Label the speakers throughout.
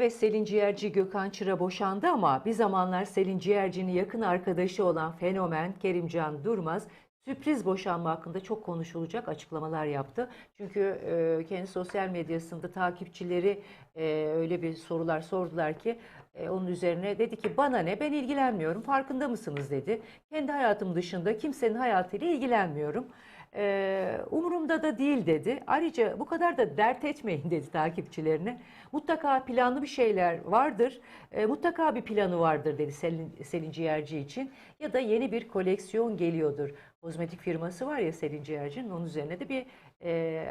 Speaker 1: Evet Selin Ciğerci Gökhan Çıra boşandı ama bir zamanlar Selin Ciğerci'nin yakın arkadaşı olan fenomen Kerimcan Durmaz sürpriz boşanma hakkında çok konuşulacak açıklamalar yaptı. Çünkü e, kendi sosyal medyasında takipçileri e, öyle bir sorular sordular ki e, onun üzerine dedi ki bana ne ben ilgilenmiyorum farkında mısınız dedi. Kendi hayatım dışında kimsenin hayatıyla ilgilenmiyorum. Ee, umurumda da değil dedi. Ayrıca bu kadar da dert etmeyin dedi takipçilerine. Mutlaka planlı bir şeyler vardır. Ee, mutlaka bir planı vardır dedi Selin, Selin Ciğerci için. Ya da yeni bir koleksiyon geliyordur. Kozmetik firması var ya Selin Ciğerci'nin onun üzerine de bir e,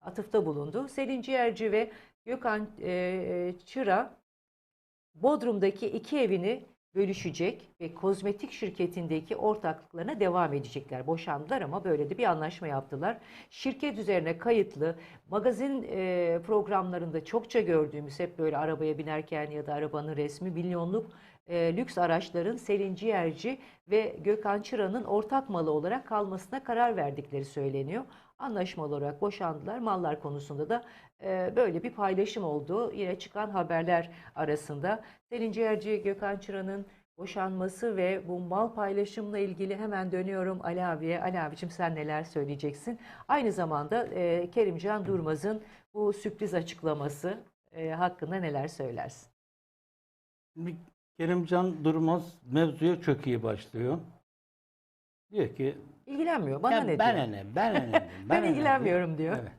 Speaker 1: atıfta bulundu. Selin Ciğerci ve Gökhan e, Çıra Bodrum'daki iki evini bölüşecek ve kozmetik şirketindeki ortaklıklarına devam edecekler. Boşandılar ama böyle de bir anlaşma yaptılar. Şirket üzerine kayıtlı magazin e, programlarında çokça gördüğümüz hep böyle arabaya binerken ya da arabanın resmi milyonluk e, lüks araçların Selin Ciğerci ve Gökhan Çıra'nın ortak malı olarak kalmasına karar verdikleri söyleniyor. Anlaşmalı olarak boşandılar. Mallar konusunda da e, böyle bir paylaşım oldu. Yine çıkan haberler arasında Selin Ciğerci, Gökhan Çıra'nın boşanması ve bu mal paylaşımla ilgili hemen dönüyorum Ali abiye. Ali abicim sen neler söyleyeceksin? Aynı zamanda e, Kerimcan Durmaz'ın bu sürpriz açıklaması e, hakkında neler söylersin?
Speaker 2: Kerimcan Durmaz mevzuya çok iyi başlıyor. Diyor ki
Speaker 1: İlgilenmiyor. Bana
Speaker 2: "Ya
Speaker 1: ne
Speaker 2: ben
Speaker 1: diyor?
Speaker 2: ne, ben ne,
Speaker 1: Ben
Speaker 2: ben ne?"
Speaker 1: ilgilenmiyorum diyor.
Speaker 2: Evet.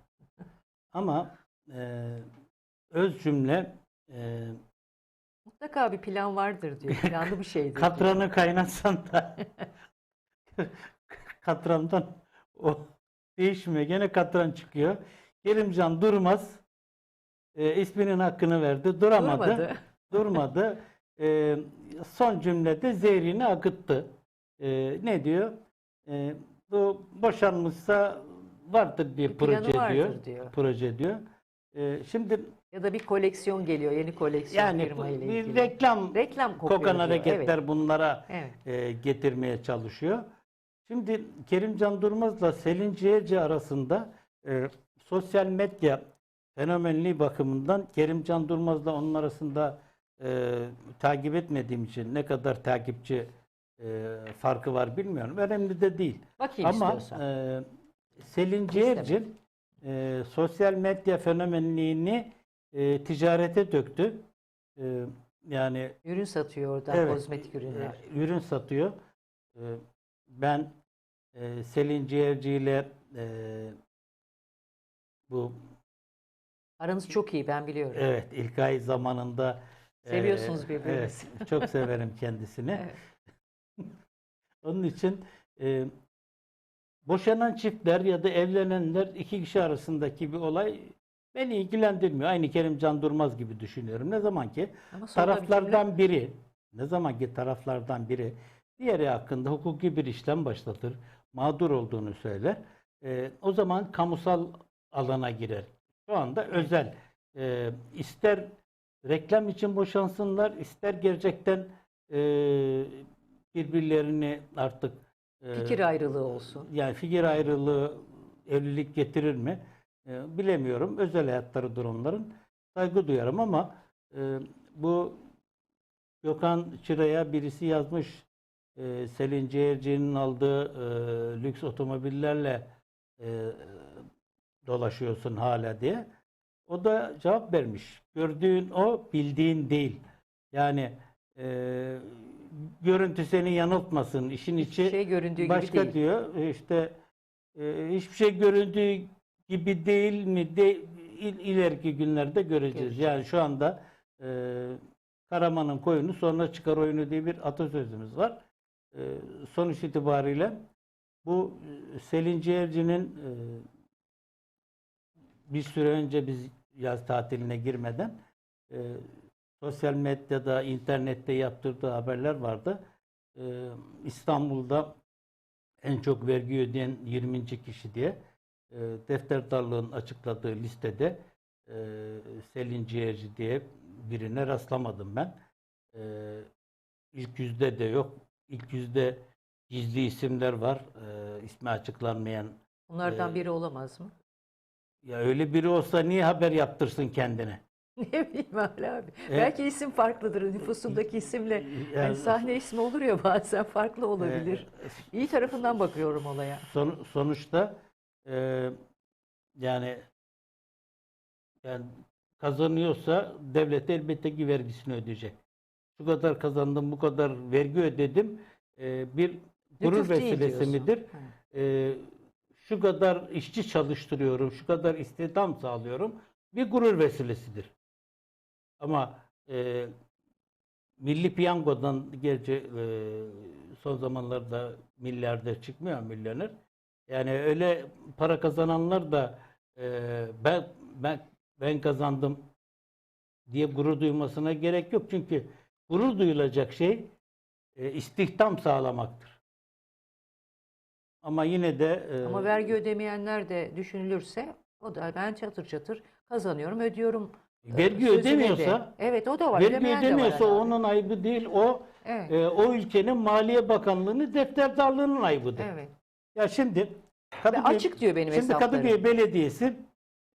Speaker 2: Ama e, öz cümle e,
Speaker 1: Mutlaka bir plan vardır diyor. Planlı bir şeydir. diyor.
Speaker 2: katranı kaynatsan da katrandan o değişmiyor. Gene katran çıkıyor. Kerimcan Durmaz e, isminin hakkını verdi. Duramadı.
Speaker 1: Durmadı.
Speaker 2: durmadı. Ee, son cümlede zehrini akıttı. Ee, ne diyor? Ee, bu boşanmışsa vardır diye
Speaker 1: Bir
Speaker 2: proje
Speaker 1: vardır
Speaker 2: diyor.
Speaker 1: diyor.
Speaker 2: Proje diyor. Ee, şimdi
Speaker 1: Ya da bir koleksiyon geliyor. Yeni koleksiyon
Speaker 2: yani
Speaker 1: firma ile
Speaker 2: bir
Speaker 1: ilgili.
Speaker 2: reklam
Speaker 1: Reklam kokuyor
Speaker 2: kokan hareketler bunlara
Speaker 1: Evet.
Speaker 2: e, getirmeye çalışıyor. Şimdi Kerimcan Durmaz'la Selin Ciğerci arasında e, sosyal medya fenomenliği bakımından Kerimcan Durmaz'la onun arasında e, takip etmediğim için ne kadar takipçi e, farkı var bilmiyorum. Önemli de değil.
Speaker 1: Bakayım
Speaker 2: Ama
Speaker 1: istiyorsan.
Speaker 2: e, Selin Ciğerci e, sosyal medya fenomenliğini e, ticarete döktü. E, yani
Speaker 1: Ürün satıyor orada
Speaker 2: Evet,
Speaker 1: kozmetik ürünler.
Speaker 2: e, ürün satıyor. E, Ben e, Selin Ciğerci ile e, bu
Speaker 1: Aranız çok iyi ben biliyorum.
Speaker 2: evet ilk ay zamanında e,
Speaker 1: Seviyorsunuz birbirinizi.
Speaker 2: Evet, çok severim kendisini.
Speaker 1: Evet.
Speaker 2: Onun için e, boşanan çiftler ya da evlenenler iki kişi arasındaki bir olay beni ilgilendirmiyor. Aynı Kerimcan Durmaz gibi düşünüyorum. Ne zaman ki
Speaker 1: sonra bir
Speaker 2: taraflardan biri ne zaman ki taraflardan biri diğeri hakkında hukuki bir işlem başlatır, mağdur olduğunu söyler. e, o zaman kamusal alana girer. Şu anda özel. E, ister reklam için boşansınlar, ister gerçekten e, birbirlerini artık e,
Speaker 1: fikir ayrılığı olsun.
Speaker 2: yani fikir ayrılığı evlilik getirir mi? E, bilemiyorum. Özel hayatları onların. Saygı duyarım ama e, bu Gökhan Çıra'ya birisi yazmış e, Selin Ciğerci'nin aldığı e, lüks otomobillerle e, dolaşıyorsun hala diye. O da cevap vermiş. Gördüğün o, bildiğin değil. Yani e, görüntü seni yanıltmasın. İşin içi
Speaker 1: şey göründüğü
Speaker 2: başka
Speaker 1: gibi değil.
Speaker 2: diyor. E, işte e, hiçbir şey göründüğü gibi değil mi? De, il- ileriki günlerde göreceğiz.
Speaker 1: Göreceğiz.
Speaker 2: Yani şu anda e, Karaman'ın koyunu sonra çıkar oyunu diye bir atasözümüz var. E, sonuç itibariyle bu e, Selin Ciğerci'nin e, bir süre önce biz yaz tatiline girmeden e, sosyal medyada, internette yaptırdığı haberler vardı. E, İstanbul'da en çok vergi ödeyen 20. kişi diye e, defterdarlığın açıkladığı listede e, Selin Ciğerci diye birine rastlamadım ben. E, ilk yüzde de yok. İlk yüzde gizli isimler var. E, ismi açıklanmayan.
Speaker 1: Bunlardan
Speaker 2: e,
Speaker 1: biri olamaz mı?
Speaker 2: Ya öyle biri olsa niye haber yaptırsın kendine?
Speaker 1: Ne bileyim Ali abi.
Speaker 2: E,
Speaker 1: Belki isim farklıdır nüfusundaki isimle.
Speaker 2: Yani-
Speaker 1: Yani sahne ismi olur ya bazen farklı olabilir.
Speaker 2: Ee,
Speaker 1: İyi tarafından bakıyorum olaya.
Speaker 2: Son- sonuçta e, yani yani kazanıyorsa devlet elbette ki vergisini ödeyecek. Şu kadar kazandım, bu kadar vergi ödedim. E, bir gurur vesilesi midir? E, şu kadar işçi çalıştırıyorum, şu kadar istihdam sağlıyorum. Bir gurur vesilesidir. Ama e, Milli Piyango'dan gerçi e, son zamanlarda milyarder çıkmıyor milyoner. Yani öyle para kazananlar da e, ben ben ben kazandım diye gurur duymasına gerek yok. Çünkü gurur duyulacak şey e, istihdam sağlamaktır. Ama yine de e,
Speaker 1: Ama vergi ödemeyenler de düşünülürse o da ben çatır çatır kazanıyorum, ödüyorum. E,
Speaker 2: vergi
Speaker 1: sözüne
Speaker 2: ödemiyorsa
Speaker 1: de. Evet o da var.
Speaker 2: vergi
Speaker 1: ödemeyen de var
Speaker 2: ödemiyorsa
Speaker 1: herhalde.
Speaker 2: onun ayıbı değil. O
Speaker 1: Evet.
Speaker 2: e, o ülkenin Maliye Bakanlığı'nın defterdarlığının ayıbıdır.
Speaker 1: evet.
Speaker 2: Ya şimdi Kadıköy,
Speaker 1: açık diyor benim
Speaker 2: şimdi
Speaker 1: hesaplarım.
Speaker 2: Kadıköy Belediyesi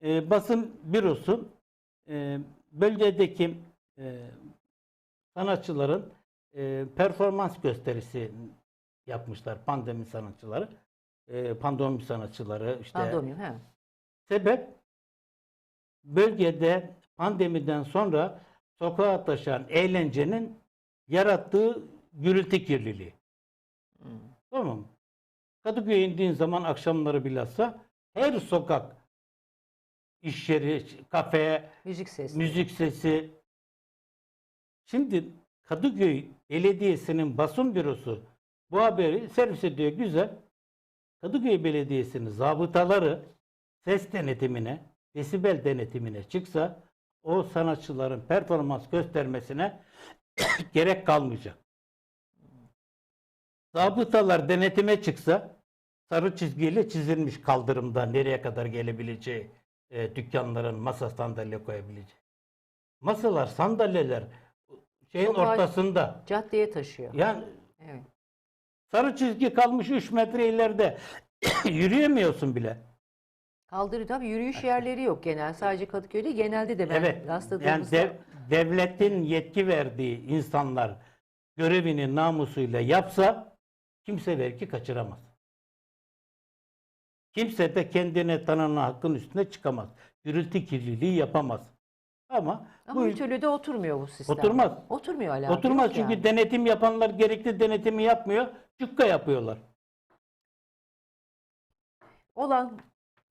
Speaker 2: e, basın bürosu e, bölgedeki e, sanatçıların e, performans gösterisi yapmışlar pandemi sanatçıları. E, pandemi sanatçıları işte
Speaker 1: Pandemya, he.
Speaker 2: Sebep bölgede pandemiden sonra sokağa taşan eğlencenin yarattığı gürültü kirliliği.
Speaker 1: Hmm.
Speaker 2: Tamam mı? Kadıköy'e indiğin zaman akşamları bilhassa her sokak iş yeri, kafe,
Speaker 1: Müzik sesi.
Speaker 2: müzik sesi. Şimdi Kadıköy Belediyesi'nin basın bürosu bu haberi servis ediyor güzel. Kadıköy Belediyesi'nin zabıtaları ses denetimine, desibel denetimine çıksa o sanatçıların performans göstermesine gerek kalmayacak. Zabıtalar denetime çıksa sarı çizgiyle çizilmiş kaldırımda nereye kadar gelebileceği e, dükkanların masa sandalye koyabileceği. Masalar, sandalyeler şeyin
Speaker 1: Sokağa-
Speaker 2: ortasında.
Speaker 1: Caddeye taşıyor.
Speaker 2: Yani
Speaker 1: Evet.
Speaker 2: sarı çizgi kalmış 3 metre ileride yürüyemiyorsun bile.
Speaker 1: Kaldırı tabii yürüyüş yerleri yok genel. Sadece Kadıköy'de genelde de ben
Speaker 2: evet. Yani
Speaker 1: rastladığımızda
Speaker 2: dev- devletin yetki verdiği insanlar görevini namusuyla yapsa kimse vergi kaçıramaz. Kimse de kendine tanınan hakkın üstüne çıkamaz. Gürültü kirliliği yapamaz. Ama,
Speaker 1: ama
Speaker 2: bu
Speaker 1: bir türlü de oturmuyor bu sistem.
Speaker 2: Oturmaz.
Speaker 1: Oturmuyor hala.
Speaker 2: oturmaz çünkü
Speaker 1: yani.
Speaker 2: denetim yapanlar gerekli denetimi yapmıyor. Cukka yapıyorlar.
Speaker 1: olan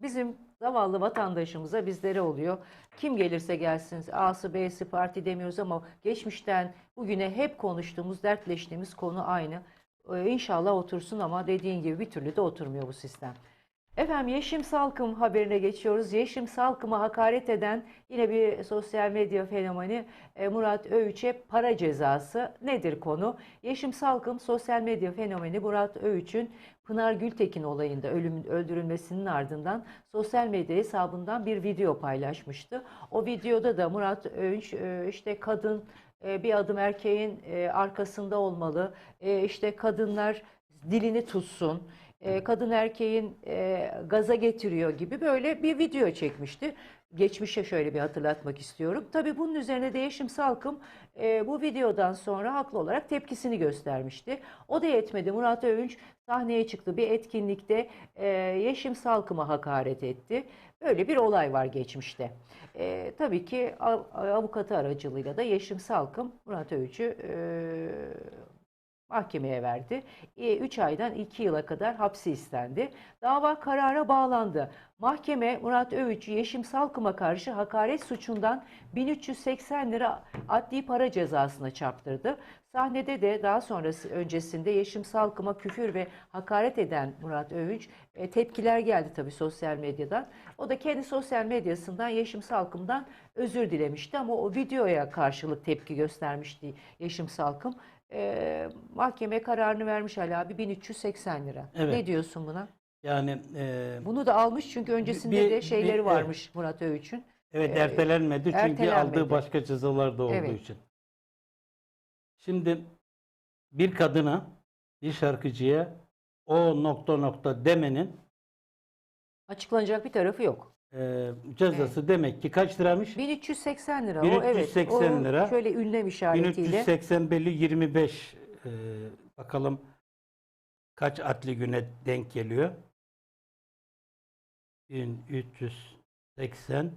Speaker 1: bizim zavallı vatandaşımıza bizlere oluyor. Kim gelirse gelsin A'sı B'si parti demiyoruz ama geçmişten bugüne hep konuştuğumuz, dertleştiğimiz konu aynı. Ee, İnşallah otursun ama dediğin gibi bir türlü de oturmuyor bu sistem. Efendim Yeşim Salkım haberine geçiyoruz. Yeşim Salkım'a hakaret eden yine bir sosyal medya fenomeni e, Murat Öğüç'e para cezası nedir konu? Yeşim Salkım sosyal medya fenomeni Murat Öğüç'ün Pınar Gültekin olayında ölüm, öldürülmesinin ardından sosyal medya hesabından bir video paylaşmıştı. O videoda da Murat Öğüç e, işte kadın e, bir adım erkeğin e, arkasında olmalı. İşte kadınlar dilini tutsun. Kadın erkeğin gaza getiriyor gibi böyle bir video çekmişti. Geçmişe şöyle bir hatırlatmak istiyorum. Tabii bunun üzerine de Yeşim Salkım e, bu videodan sonra haklı olarak tepkisini göstermişti. O da yetmedi. Murat Övünç sahneye çıktı bir etkinlikte e, Yeşim Salkım'a hakaret etti. Böyle bir olay var geçmişte. E, tabii ki av- avukatı aracılığıyla da Yeşim Salkım Murat Övünç'ü e, mahkemeye verdi. 3 aydan 2 yıla kadar hapsi istendi. Dava karara bağlandı. Mahkeme Murat Övüç'ü Yeşim Salkım'a karşı hakaret suçundan 1380 lira adli para cezasına çarptırdı. Sahnede de daha sonrası öncesinde Yeşim Salkım'a küfür ve hakaret eden Murat Övünç e, tepkiler geldi tabii sosyal medyadan. O da kendi sosyal medyasından Yeşim Salkım'dan özür dilemişti ama o videoya karşılık tepki göstermişti Yeşim Salkım. E, mahkeme kararını vermiş Ali abi 1380 lira.
Speaker 2: Evet.
Speaker 1: Ne diyorsun buna?
Speaker 2: Yani e,
Speaker 1: Bunu da almış çünkü öncesinde
Speaker 2: bir-
Speaker 1: de şeyleri
Speaker 2: bir-
Speaker 1: varmış Murat Övüç'ün.
Speaker 2: Evet ertelenmedi çünkü
Speaker 1: ertelenmedi.
Speaker 2: aldığı başka cezalar da olduğu
Speaker 1: Evet.
Speaker 2: için. Şimdi bir kadına, bir şarkıcıya o nokta nokta demenin
Speaker 1: Açıklanacak bir tarafı yok.
Speaker 2: E, cezası demek ki kaç liramış?
Speaker 1: 1380 lira o
Speaker 2: 1380
Speaker 1: evet. O
Speaker 2: lira.
Speaker 1: Şöyle ünlem işaretiyle.
Speaker 2: 1380 bölü 25 e, bakalım kaç adli güne denk geliyor? 1380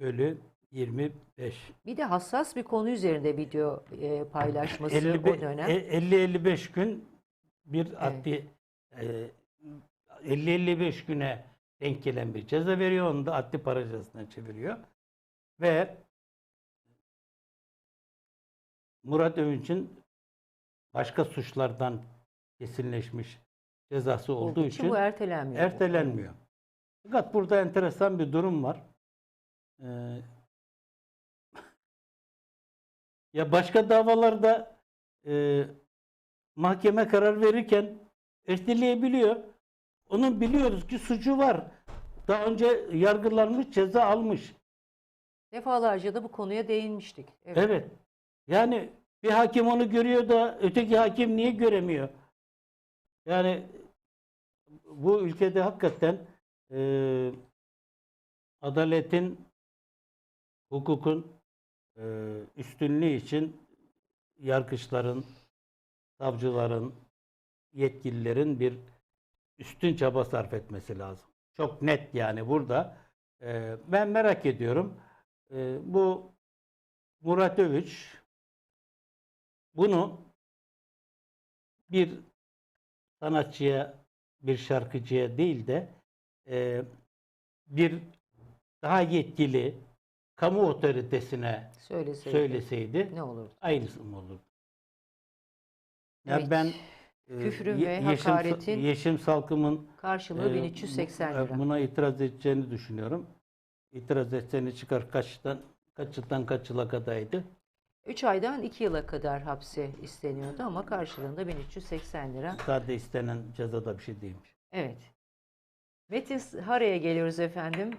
Speaker 2: bölü 25.
Speaker 1: Bir de hassas bir konu üzerinde video e, paylaşması
Speaker 2: 50
Speaker 1: o dönem.
Speaker 2: 50-55 gün bir adli e, 50-55 güne denk gelen bir ceza veriyor. Onu da adli para cezasına çeviriyor. Ve Murat Övünç'ün başka suçlardan kesinleşmiş cezası olduğu için
Speaker 1: bu ertelenmiyor.
Speaker 2: ertelenmiyor. Fakat burada enteresan bir durum var. Ee, ya başka davalarda e, mahkeme karar verirken erteleyebiliyor. Onun biliyoruz ki suçu var. Daha önce yargılanmış, ceza almış.
Speaker 1: Defalarca da bu konuya değinmiştik. Evet.
Speaker 2: Evet. Yani bir hakim onu görüyor da öteki hakim niye göremiyor? Yani bu ülkede hakikaten e, adaletin, hukukun e, üstünlüğü için yargıçların, savcıların, yetkililerin bir üstün çaba sarf etmesi lazım. Çok net yani burada. E, ben merak ediyorum. E, bu Murat Övüç bunu bir sanatçıya, bir şarkıcıya değil de e, bir daha yetkili kamu otoritesine
Speaker 1: Söyleseydi.
Speaker 2: söyleseydi
Speaker 1: Ne olurdu?
Speaker 2: aynısı mı olurdu? Ya
Speaker 1: Evet.
Speaker 2: ben
Speaker 1: Küfrün ve hakaretin
Speaker 2: Yeşim Salkım'ın
Speaker 1: Karşılığı
Speaker 2: e,
Speaker 1: 1380
Speaker 2: bu-
Speaker 1: lira.
Speaker 2: Buna itiraz edeceğini düşünüyorum. İtiraz etseni çıkar kaçtan kaç yıldan kaç yıla kadardı?
Speaker 1: 3 aydan 2 yıla kadar hapse isteniyordu ama karşılığında 1380 lira.
Speaker 2: Sadece istenen cezada bir şey değilmiş.
Speaker 1: Evet. Metin Hara'ya geliyoruz efendim.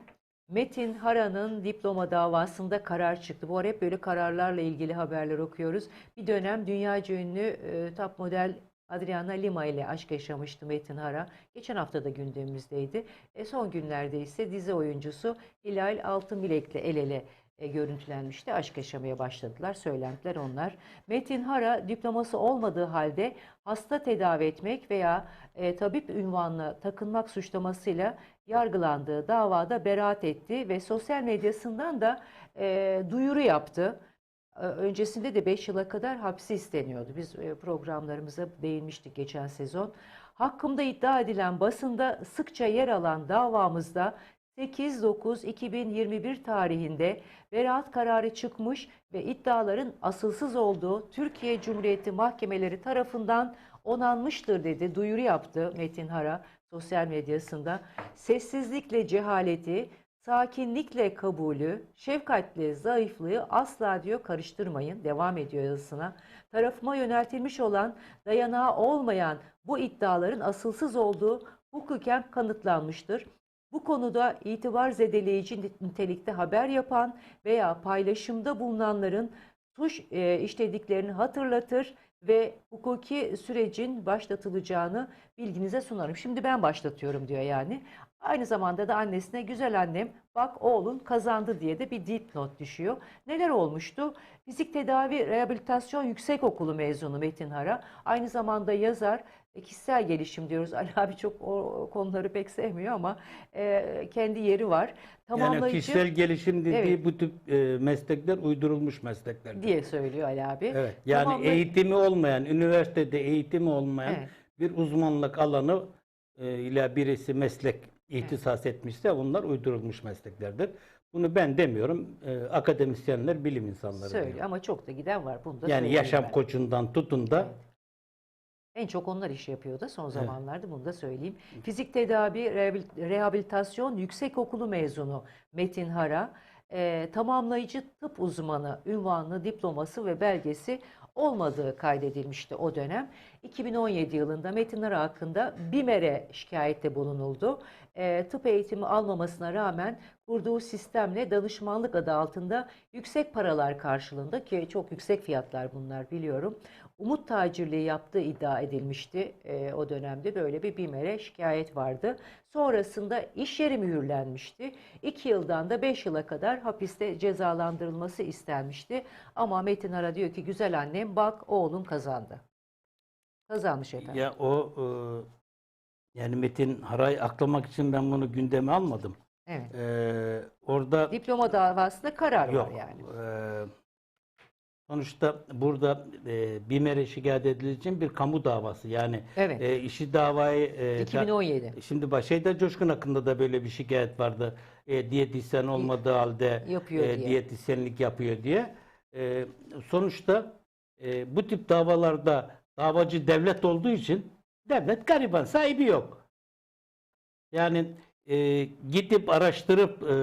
Speaker 1: Metin Hara'nın diploma davasında karar çıktı. Bu ara hep böyle kararlarla ilgili haberler okuyoruz. Bir dönem dünyaca ünlü e, top model Adriana Lima ile aşk yaşamıştı Metin Hara. Geçen hafta da gündemimizdeydi. E, son günlerde ise dizi oyuncusu Hilal Altınbilek'le el ele e, görüntülenmişti. Aşk yaşamaya başladılar. Söylentiler onlar. Metin Hara diploması olmadığı halde hasta tedavi etmek veya e, tabip ünvanına takınmak suçlamasıyla yargılandığı davada beraat etti ve sosyal medyasından da e, duyuru yaptı. Öncesinde de 5 yıla kadar hapsi isteniyordu. Biz e, programlarımıza değinmiştik geçen sezon. Hakkımda iddia edilen basında sıkça yer alan davamızda 8-9-2021 tarihinde beraat kararı çıkmış ve iddiaların asılsız olduğu Türkiye Cumhuriyeti mahkemeleri tarafından onanmıştır dedi. Duyuru yaptı Metin Hara sosyal medyasında. Sessizlikle cehaleti, sakinlikle kabulü, şefkatle zayıflığı asla diyor karıştırmayın. Devam ediyor yazısına. Tarafıma yöneltilmiş olan dayanağı olmayan bu iddiaların asılsız olduğu hukuken kanıtlanmıştır. Bu konuda itibar zedeleyici nitelikte haber yapan veya paylaşımda bulunanların suç e, işlediklerini hatırlatır ve hukuki sürecin başlatılacağını bilginize sunarım. Şimdi ben başlatıyorum diyor yani. Aynı zamanda da annesine güzel annem bak oğlun kazandı diye de bir dipnot düşüyor. Neler olmuştu? Fizik Tedavi Rehabilitasyon Yüksekokulu mezunu Metin Hara. Aynı zamanda yazar ve kişisel gelişim diyoruz. Ali abi çok o konuları pek sevmiyor ama e, kendi yeri var.
Speaker 2: Yani
Speaker 1: Tamamlayıcı
Speaker 2: kişisel gelişim dediği
Speaker 1: Evet.
Speaker 2: bu tip e, meslekler uydurulmuş meslekler.
Speaker 1: diye söylüyor Ali abi.
Speaker 2: Evet. Yani
Speaker 1: Tamamlay-
Speaker 2: eğitimi olmayan, üniversitede eğitimi olmayan
Speaker 1: Evet.
Speaker 2: bir uzmanlık alanı e, ile birisi meslek ihtisas etmişse onlar uydurulmuş mesleklerdir. Bunu ben demiyorum. e, akademisyenler, bilim insanları
Speaker 1: Söylüyor
Speaker 2: diyor.
Speaker 1: ama çok da giden var. Bunu da
Speaker 2: Yani yaşam
Speaker 1: ben.
Speaker 2: koçundan tutun da
Speaker 1: Evet. En çok onlar iş yapıyor da son zamanlarda bunu da söyleyeyim. Fizik tedavi rehabil- rehabilitasyon yüksekokulu mezunu Metin Hara e, tamamlayıcı tıp uzmanı ünvanlı diploması ve belgesi olmadığı kaydedilmişti o dönem. 2017 yılında Metin Hara hakkında BİMER'e şikayette bulunuldu. E, tıp eğitimi almamasına rağmen kurduğu sistemle danışmanlık adı altında yüksek paralar karşılığında ki çok yüksek fiyatlar bunlar biliyorum. Umut tacirliği yaptığı iddia edilmişti e, o dönemde böyle bir BİMER'e şikayet vardı. Sonrasında iş yeri mühürlenmişti. 2 yıldan da 5 yıla kadar hapiste cezalandırılması istenmişti. Ama Metin Ara diyor ki güzel annem bak oğlum kazandı. Kazanmış efendim.
Speaker 2: Ya o e, yani Metin Haray aklamak için ben bunu gündeme almadım.
Speaker 1: Evet.
Speaker 2: E, orada
Speaker 1: Diploma davasında karar
Speaker 2: yok.
Speaker 1: var yani.
Speaker 2: E, sonuçta burada e, BİMER'e şikayet edilecek bir kamu davası. Yani
Speaker 1: Evet.
Speaker 2: e, işi davayı e,
Speaker 1: 2017
Speaker 2: Şimdi Başayda Coşkun hakkında da böyle bir şikayet vardı. E, diyetisyen olmadığı halde
Speaker 1: Yapıyor
Speaker 2: e,
Speaker 1: diye.
Speaker 2: diyetisyenlik yapıyor diye. E, sonuçta e, bu tip davalarda davacı devlet olduğu için devlet gariban sahibi yok. Yani e, gidip araştırıp e,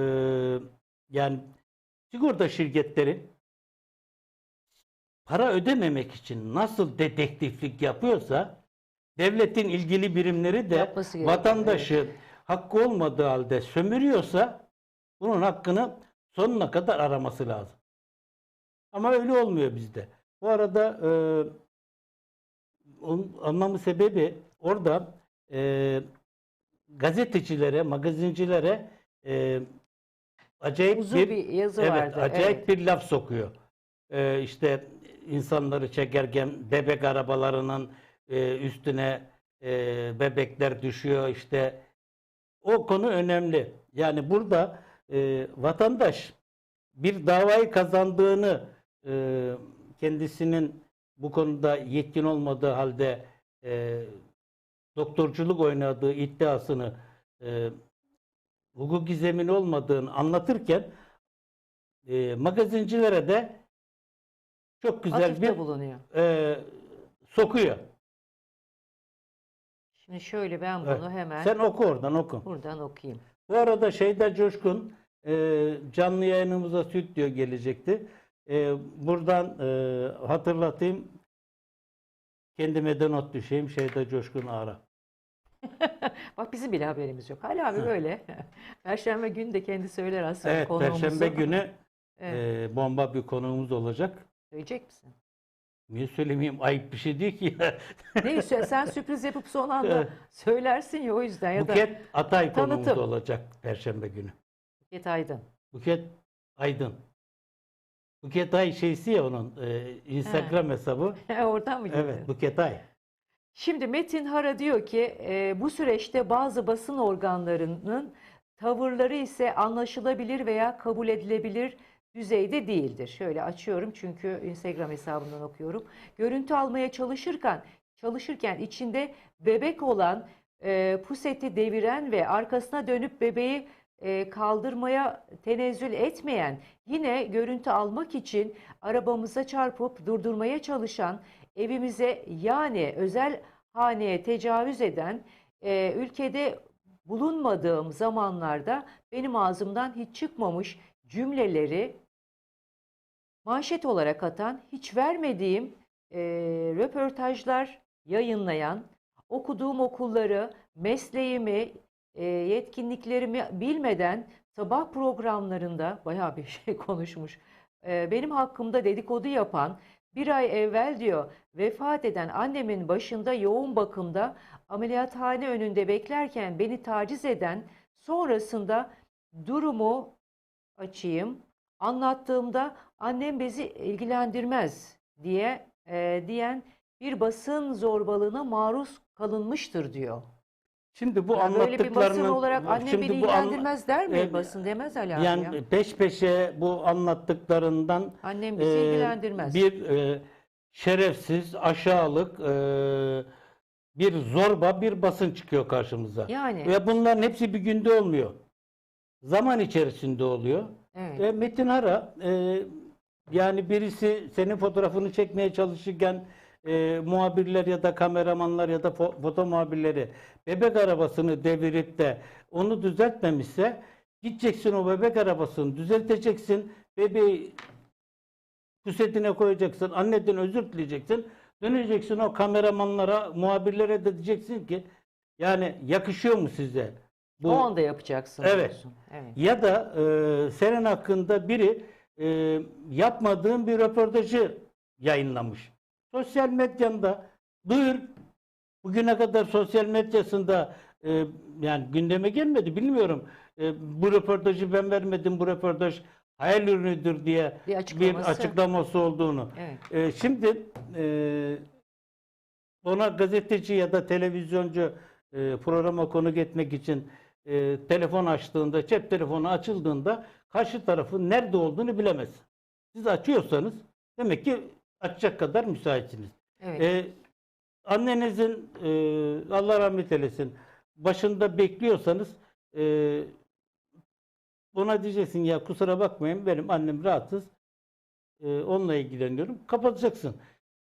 Speaker 2: yani sigorta şirketleri para ödememek için nasıl dedektiflik yapıyorsa devletin ilgili birimleri de vatandaşı hakkı olmadığı halde sömürüyorsa bunun hakkını sonuna kadar araması lazım. Ama öyle olmuyor bizde. Bu arada e, onun anlamı sebebi orada e, gazetecilere, magazincilere e, acayip
Speaker 1: uzun
Speaker 2: bir,
Speaker 1: bir yazı
Speaker 2: evet,
Speaker 1: vardı.
Speaker 2: acayip
Speaker 1: evet.
Speaker 2: bir laf sokuyor. E, işte insanları çekerken bebek arabalarının e, üstüne e, bebekler düşüyor işte o konu önemli. Yani burada e, vatandaş bir davayı kazandığını e, kendisinin bu konuda yetkin olmadığı halde e, doktorculuk oynadığı iddiasını e, hukuk gizemin olmadığını anlatırken e, magazincilere de çok güzel
Speaker 1: Atıfta
Speaker 2: bir
Speaker 1: bulunuyor.
Speaker 2: e, sokuyor.
Speaker 1: Şimdi şöyle ben
Speaker 2: Evet.
Speaker 1: bunu hemen
Speaker 2: Sen oku oradan oku.
Speaker 1: buradan okuyayım.
Speaker 2: Bu arada Şeyda Coşkun e, canlı yayınımıza stüdyo gelecekti. E, buradan e, hatırlatayım. Kendime de not düşeyim. Şeyda Coşkun ara.
Speaker 1: Bak bizim bile haberimiz yok. Hala abi böyle. Perşembe günü de kendi söyler aslında
Speaker 2: Evet,
Speaker 1: konuğumuzu.
Speaker 2: Perşembe günü
Speaker 1: Evet.
Speaker 2: e, bomba bir konuğumuz olacak.
Speaker 1: Söyleyecek misin?
Speaker 2: Niye söylemeyeyim? Ayıp bir şey değil ki. ya.
Speaker 1: Neyse sen sürpriz yapıp son anda söylersin ya o yüzden ya da
Speaker 2: Buket Atay
Speaker 1: Tanıtım.
Speaker 2: konuğumuz olacak Perşembe günü.
Speaker 1: Buket Aydın.
Speaker 2: Buket Aydın. Buket Ay şeysi ya onun e, Instagram hesabı.
Speaker 1: Oradan mı girdin?
Speaker 2: Evet, Buket Ay.
Speaker 1: Şimdi Metin Hara diyor ki e, bu süreçte bazı basın organlarının tavırları ise anlaşılabilir veya kabul edilebilir düzeyde değildir. Şöyle açıyorum çünkü Instagram hesabından okuyorum. Görüntü almaya çalışırken çalışırken içinde bebek olan e, puseti deviren ve arkasına dönüp bebeği e, kaldırmaya tenezzül etmeyen, yine görüntü almak için arabamıza çarpıp durdurmaya çalışan, evimize yani özel haneye tecavüz eden, e, ülkede bulunmadığım zamanlarda benim ağzımdan hiç çıkmamış cümleleri manşet olarak atan, hiç vermediğim e, röportajlar yayınlayan, okuduğum okulları, mesleğimi, e, yetkinliklerimi bilmeden sabah programlarında bayağı bir şey konuşmuş. E, benim hakkımda dedikodu yapan, bir ay evvel diyor vefat eden annemin başında yoğun bakımda ameliyathane önünde beklerken beni taciz eden, sonrasında durumu açayım, anlattığımda annem bizi ilgilendirmez diye e, diyen bir basın zorbalığına maruz kalınmıştır diyor.
Speaker 2: Şimdi bu
Speaker 1: Yani böyle bir basın
Speaker 2: anlattıklarının
Speaker 1: olarak annem
Speaker 2: şimdi
Speaker 1: beni ilgilendirmez der mi
Speaker 2: e,
Speaker 1: basın demez Ali abi ya.
Speaker 2: yani peş peşe bu anlattıklarından
Speaker 1: Annem bizi
Speaker 2: e,
Speaker 1: ilgilendirmez.
Speaker 2: bir e, şerefsiz, aşağılık, e, bir zorba bir basın çıkıyor karşımıza.
Speaker 1: Yani
Speaker 2: Ve bunların hepsi bir günde olmuyor. Zaman içerisinde oluyor.
Speaker 1: evet.
Speaker 2: E, Metin Hara e, yani birisi senin fotoğrafını çekmeye çalışırken e, muhabirler ya da kameramanlar ya da fo- foto muhabirleri bebek arabasını devirip de onu düzeltmemişse gideceksin o bebek arabasını düzelteceksin bebeği pusetine koyacaksın anneden özür dileyeceksin döneceksin o kameramanlara muhabirlere de diyeceksin ki yani yakışıyor mu size
Speaker 1: o anda yapacaksın
Speaker 2: Evet.
Speaker 1: diyorsun. Evet.
Speaker 2: Ya da e, senin hakkında biri e, yapmadığın bir röportajı yayınlamış. Sosyal medyanda duyur. Bugüne kadar sosyal medyasında e, yani gündeme gelmedi bilmiyorum. E, bu röportajı ben vermedim. Bu röportaj hayal ürünüdür diye
Speaker 1: Bir
Speaker 2: bir
Speaker 1: açıklaması.
Speaker 2: açıklaması olduğunu.
Speaker 1: Evet.
Speaker 2: E, şimdi e, ona gazeteci ya da televizyoncu e, programa konuk etmek için e, telefon açtığında, cep telefonu açıldığında karşı tarafın nerede olduğunu bilemez. Siz açıyorsanız demek ki açacak kadar müsaitsiniz.
Speaker 1: Evet.
Speaker 2: E, annenizin e, Allah rahmet eylesin başında bekliyorsanız e, ona diyeceksin ya kusura bakmayın benim annem rahatsız e, onunla ilgileniyorum. Kapatacaksın.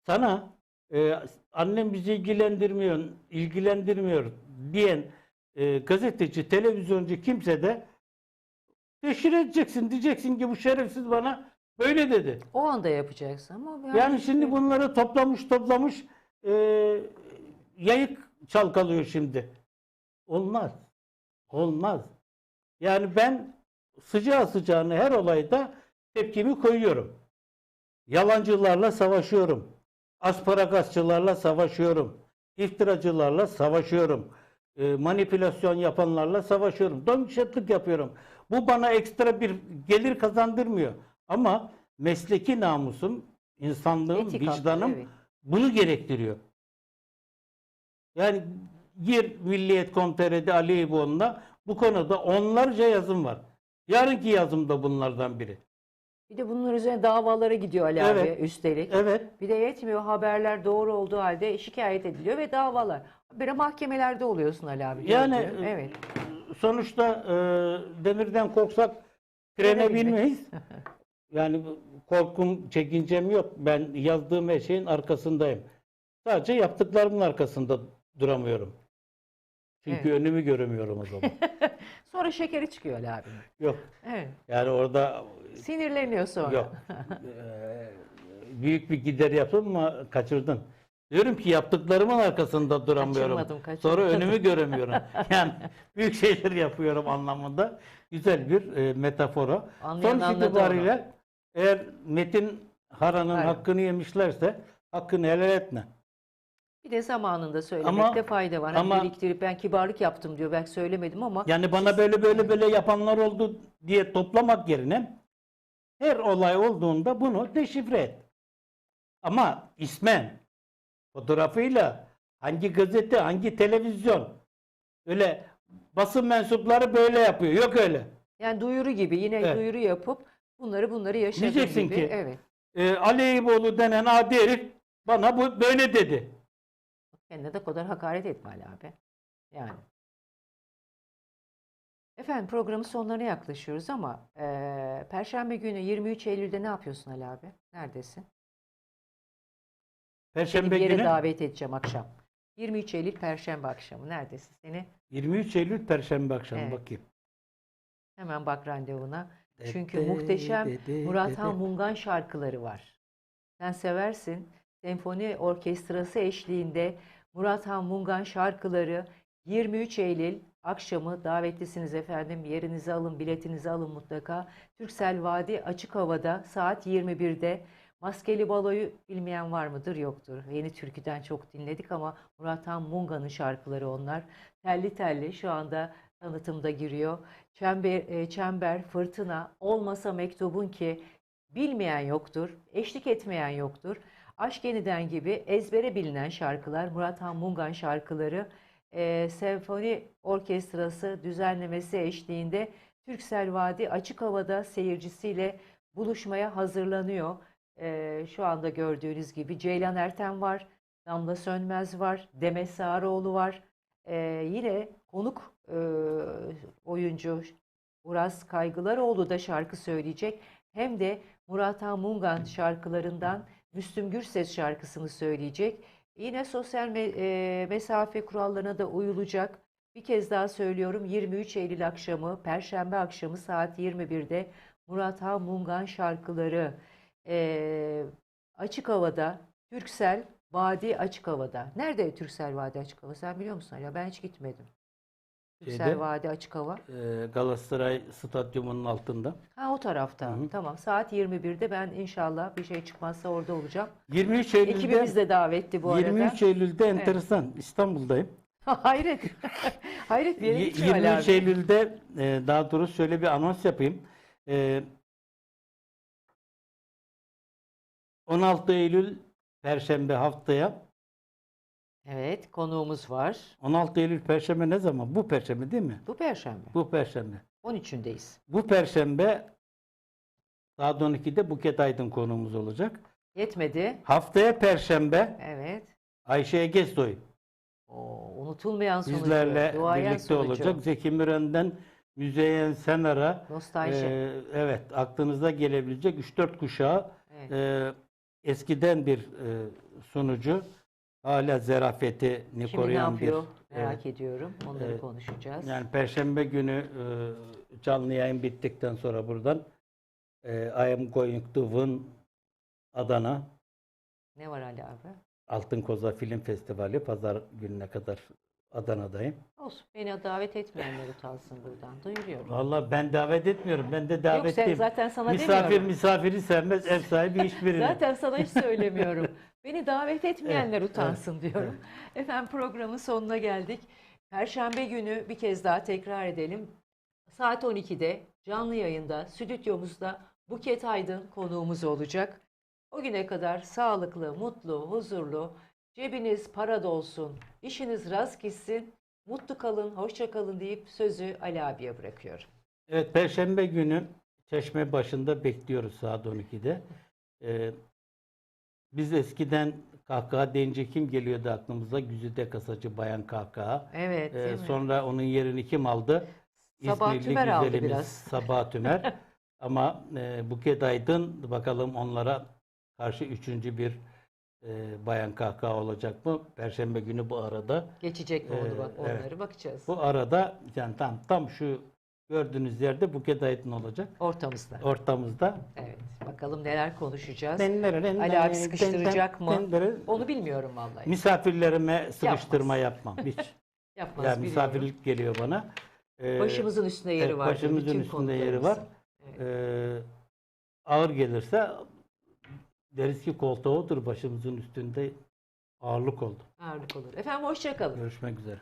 Speaker 2: Sana e, annem bizi ilgilendirmiyor, ilgilendirmiyor diyen e, gazeteci, televizyoncu kimse de teşhir edeceksin. Diyeceksin ki bu şerefsiz bana böyle dedi.
Speaker 1: o anda yapacaksın ama
Speaker 2: Yani şimdi bunları toplamış toplamış e, yayık çalkalıyor şimdi. Olmaz. Olmaz. Yani ben sıcağı sıcağına her olayda tepkimi koyuyorum. Yalancılarla savaşıyorum. Asparagasçılarla savaşıyorum. İftiracılarla savaşıyorum. E, manipülasyon yapanlarla savaşıyorum. Domşetlik yapıyorum. Bu bana ekstra bir gelir kazandırmıyor. Ama mesleki namusum, insanlığım,
Speaker 1: Etik
Speaker 2: vicdanım
Speaker 1: evet.
Speaker 2: bunu gerektiriyor. Yani gir Milliyet.com.tr'de Ali Eyüboğlu'na bu konuda onlarca yazım var. Yarınki yazım da bunlardan biri.
Speaker 1: Bir de bunun üzerine davalara gidiyor Ali
Speaker 2: Evet.
Speaker 1: abi üstelik.
Speaker 2: Evet.
Speaker 1: Bir de yetmiyor haberler doğru olduğu halde şikayet ediliyor ve davalar. De mahkemelerde oluyorsun Ali abi.
Speaker 2: Yani e,
Speaker 1: evet.
Speaker 2: sonuçta e, demirden korksak trene binmeyiz. Yani korkum, çekincem yok. Ben yazdığım her şeyin arkasındayım. Sadece yaptıklarımın arkasında duramıyorum. Çünkü
Speaker 1: Evet.
Speaker 2: önümü göremiyorum o zaman.
Speaker 1: Sonra şekeri çıkıyor Ali abi.
Speaker 2: yok.
Speaker 1: Evet.
Speaker 2: Yani orada
Speaker 1: Sinirleniyor sonra.
Speaker 2: Yok. Ee, büyük bir gider yaptım ama kaçırdın. Diyorum ki yaptıklarımın arkasında duramıyorum.
Speaker 1: Kaçırmadım, kaçırmadım.
Speaker 2: Sonra önümü göremiyorum. Yani büyük şeyler yapıyorum anlamında. Güzel bir e, metafora.
Speaker 1: Anlayan
Speaker 2: Sonuç itibariyle eğer Metin Hara'nın
Speaker 1: Hayır.
Speaker 2: hakkını yemişlerse hakkını helal etme.
Speaker 1: Bir de zamanında söylemekte
Speaker 2: Ama-
Speaker 1: fayda var.
Speaker 2: ama-
Speaker 1: Ama, biriktirip ben kibarlık yaptım diyor. Belki söylemedim ama
Speaker 2: Yani bana böyle böyle böyle yapanlar oldu diye toplamak yerine her olay olduğunda bunu deşifre et. Ama ismen, fotoğrafıyla, hangi gazete, hangi televizyon, öyle basın mensupları böyle yapıyor. Yok öyle.
Speaker 1: yani duyuru gibi yine
Speaker 2: Evet.
Speaker 1: duyuru yapıp bunları bunları yaşadığı
Speaker 2: Diyeceksin
Speaker 1: gibi.
Speaker 2: ki-
Speaker 1: Evet.
Speaker 2: Ee, Ali Eyüboğlu denen adi herif bana bu böyle dedi.
Speaker 1: Kendine de kadar hakaret etme Ali abi. Yani. Efendim programın sonlarına yaklaşıyoruz ama eee, Perşembe günü 23 Eylül'de ne yapıyorsun Ali abi? Neredesin? Seni
Speaker 2: Perşembe
Speaker 1: bir yere
Speaker 2: günü
Speaker 1: davet edeceğim akşam. 23 Eylül Perşembe akşamı. Neredesin? Seni
Speaker 2: 23 Eylül Perşembe akşamı
Speaker 1: Evet.
Speaker 2: bakayım.
Speaker 1: hemen bak randevuna. Çünkü
Speaker 2: Dede,
Speaker 1: muhteşem
Speaker 2: dede,
Speaker 1: Murat
Speaker 2: dede.
Speaker 1: Han Mungan şarkıları var. Sen seversin. Senfoni orkestrası eşliğinde Murat Han Mungan şarkıları 23 Eylül akşamı davetlisiniz efendim. Yerinizi alın, biletinizi alın mutlaka. Türksel Vadi açık havada saat 21'de. Maskeli Balo'yu bilmeyen var mıdır? Yoktur. Yeni türküden çok dinledik ama Murat Han Mungan'ın şarkıları onlar. Telli telli şu anda tanıtımda giriyor. Çember, e, çember, fırtına, olmasa mektubun ki bilmeyen yoktur, eşlik etmeyen yoktur. Aşk Yeniden gibi ezbere bilinen şarkılar, Murat Han Mungan şarkıları, e, senfoni orkestrası düzenlemesi eşliğinde Türksel Vadi açık havada seyircisiyle buluşmaya hazırlanıyor. E, şu anda gördüğünüz gibi Ceylan Ertem var, Damla Sönmez var, Demet Sağaroğlu var. E, yine konuk e, oyuncu Uras Kaygılaroğlu da şarkı söyleyecek. Hem de Murat Mungan şarkılarından Müslüm Gürses şarkısını söyleyecek. Yine sosyal me- e, mesafe kurallarına da uyulacak. Bir kez daha söylüyorum 23 Eylül akşamı, Perşembe akşamı saat 21'de Murat Han Mungan şarkıları e, açık havada, Türksel Vadi açık havada. Nerede Türksel Vadi açık hava? Sen biliyor musun? Ya ben hiç gitmedim. Yüksel
Speaker 2: Şeyde,
Speaker 1: Vadi Açık Hava.
Speaker 2: e, Galatasaray Stadyumu'nun altında.
Speaker 1: Ha o tarafta.
Speaker 2: Hı hı.
Speaker 1: Tamam. Saat 21'de ben inşallah bir şey çıkmazsa orada olacağım.
Speaker 2: 23 Eylül'de
Speaker 1: Ekibimiz de davetli bu arada.
Speaker 2: 23 Eylül'de enteresan İstanbul'dayım.
Speaker 1: Hayret. Hayret bir yere
Speaker 2: Y-
Speaker 1: gitmiyor Ali
Speaker 2: 23
Speaker 1: abi.
Speaker 2: Eylül'de e, daha doğrusu şöyle bir anons yapayım. E, 16 Eylül Perşembe haftaya
Speaker 1: Evet konuğumuz var.
Speaker 2: 16 Eylül Perşembe ne zaman? Bu Perşembe değil mi?
Speaker 1: Bu perşembe.
Speaker 2: Bu Perşembe.
Speaker 1: 13'ündeyiz.
Speaker 2: Bu Perşembe saat 12'de Buket Aydın konuğumuz olacak.
Speaker 1: Yetmedi.
Speaker 2: Haftaya Perşembe
Speaker 1: Evet.
Speaker 2: Ayşe Egesoy
Speaker 1: Oo, unutulmayan sonucu.
Speaker 2: bizlerle
Speaker 1: duayen
Speaker 2: birlikte
Speaker 1: sonucu.
Speaker 2: olacak. Zeki Müren'den Müzeyyen Senar'a
Speaker 1: Nostalji.
Speaker 2: e, evet aklınıza gelebilecek 3-4 kuşağı
Speaker 1: evet.
Speaker 2: e, eskiden bir e, sunucu hala zerafetini
Speaker 1: Şimdi ne
Speaker 2: koruyan bir
Speaker 1: yapıyor merak ediyorum. Onları
Speaker 2: Evet.
Speaker 1: konuşacağız.
Speaker 2: Yani Perşembe günü e, canlı yayın bittikten sonra buradan e, I am going to win Adana
Speaker 1: Ne var Ali abi?
Speaker 2: Altın Koza Film Festivali pazar gününe kadar Adana'dayım.
Speaker 1: Olsun. Beni davet etmeyenler utansın buradan. Duyuruyorum.
Speaker 2: Vallahi ben davet etmiyorum. Ben de
Speaker 1: Yok sen,
Speaker 2: davetliyim.
Speaker 1: zaten sana
Speaker 2: Misafir
Speaker 1: demiyorum.
Speaker 2: misafiri sevmez, ev sahibi hiçbirini.
Speaker 1: Zaten sana hiç söylemiyorum. Beni davet etmeyenler utansın diyorum. Efendim programın sonuna geldik. Perşembe günü bir kez daha tekrar edelim. Saat 12'de canlı yayında stüdyomuzda Buket Aydın konuğumuz olacak. O güne kadar sağlıklı, mutlu, huzurlu, cebiniz para dolsun, işiniz rast gitsin, mutlu kalın, hoşça kalın deyip sözü Ali abiye bırakıyorum.
Speaker 2: Evet, Perşembe günü Çeşme başında bekliyoruz saat 12'de. Ee, biz eskiden kahkaha deyince kim geliyordu aklımıza? Güzide Kasacı Bayan Kahkaha.
Speaker 1: Evet,
Speaker 2: Ee,
Speaker 1: mi?
Speaker 2: sonra onun yerini kim aldı?
Speaker 1: Sabah
Speaker 2: İzmirli
Speaker 1: Tümer aldı
Speaker 2: güzelimiz
Speaker 1: biraz.
Speaker 2: Sabah Tümer. Ama e, Buket Aydın bakalım onlara karşı üçüncü bir e, Bayan Kahkaha olacak mı? Perşembe günü bu arada.
Speaker 1: Geçecek mi
Speaker 2: Ee,
Speaker 1: onu bak,
Speaker 2: evet.
Speaker 1: onları bakacağız.
Speaker 2: Bu arada yani tam tam şu gördüğünüz yerde Buket Aydın olacak.
Speaker 1: Ortamızda.
Speaker 2: Ortamızda.
Speaker 1: Evet. Bakalım neler konuşacağız.
Speaker 2: Ali
Speaker 1: Ali abi sıkıştıracak mı? Onu bilmiyorum vallahi.
Speaker 2: Misafirlerime sıkıştırma yapmam hiç.
Speaker 1: Yapmaz
Speaker 2: yani misafirlik geliyor bana. Ee,
Speaker 1: Başımızın üstünde yeri
Speaker 2: evet,
Speaker 1: var.
Speaker 2: başımızın üstünde yeri var.
Speaker 1: Evet.
Speaker 2: Ee, ağır gelirse deriz ki koltuğu odur başımızın üstünde ağırlık oldu.
Speaker 1: Ağırlık olur. Efendim hoşça kalın.
Speaker 2: Görüşmek üzere.